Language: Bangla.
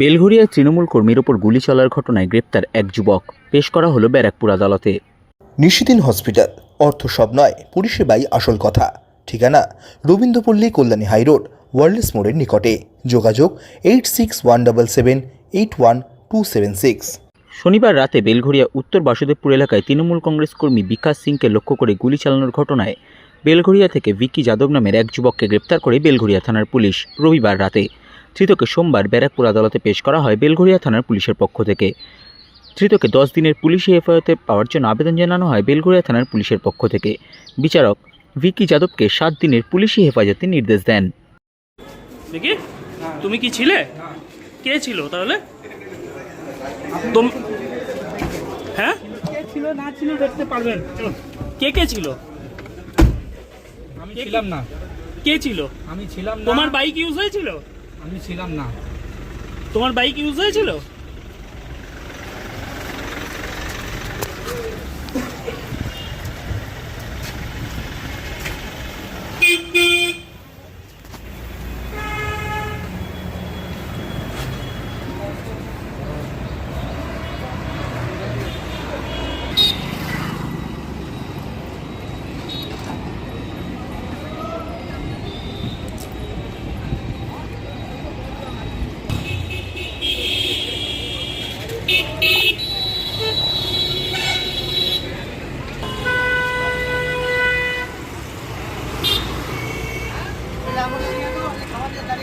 বেলঘরিয়া তৃণমূল কর্মীর ওপর গুলি চলার ঘটনায় গ্রেপ্তার এক যুবক। পেশ করা হলো ব্যারাকপুর আদালতে। নিশিদিন হসপিটাল। অর্থ সব নয় পরিষেবাই আসল কথা। ঠিকানা রবীন্দ্রপল্লী কল্যাণী হাইরোড ওয়ার্ল্ডস মোড়ের নিকটে। যোগাযোগ eight six one double seven eight one two seven six. শনিবার রাতে বেলঘরিয়া উত্তর বাসুদেবপুর এলাকায় তৃণমূল কংগ্রেস কর্মী বিকাশ সিংকে লক্ষ্য করে গুলি চালানোর ঘটনায় বেলঘরিয়া থেকে ভিকি যাদব নামের এক যুবককে গ্রেপ্তার করে বেলঘরিয়া থানার পুলিশ। রবিবার রাতে ধৃতকে সোমবার ব্যারাকপুর আদালতে পেশ করা হয় বেলঘরিয়া থানার পুলিশের পক্ষ থেকে। ধৃতকে দশ দিনের পুলিশি হেফাজতে পাওয়ার জন্য আবেদন জানানো হয় বেলঘরিয়া থানার পুলিশের পক্ষ থেকে। বিচারক ভিকি যাদবকে সাত দিনের পুলিশি হেফাজতে নির্দেশ দেন। দেখি তুমি কি ছিলে? কে ছিল তাহলে? তোম হ্যাঁ? কে ছিল না ছিল দেখতে পারবেন। কে কে ছিল? আমি ছিলাম না। কে ছিল? আমি ছিলাম তোমার বাইক ইউজ হয়েছিল? আমি ছিলাম না। তোমার বাইক ইউজ হয়েছিল?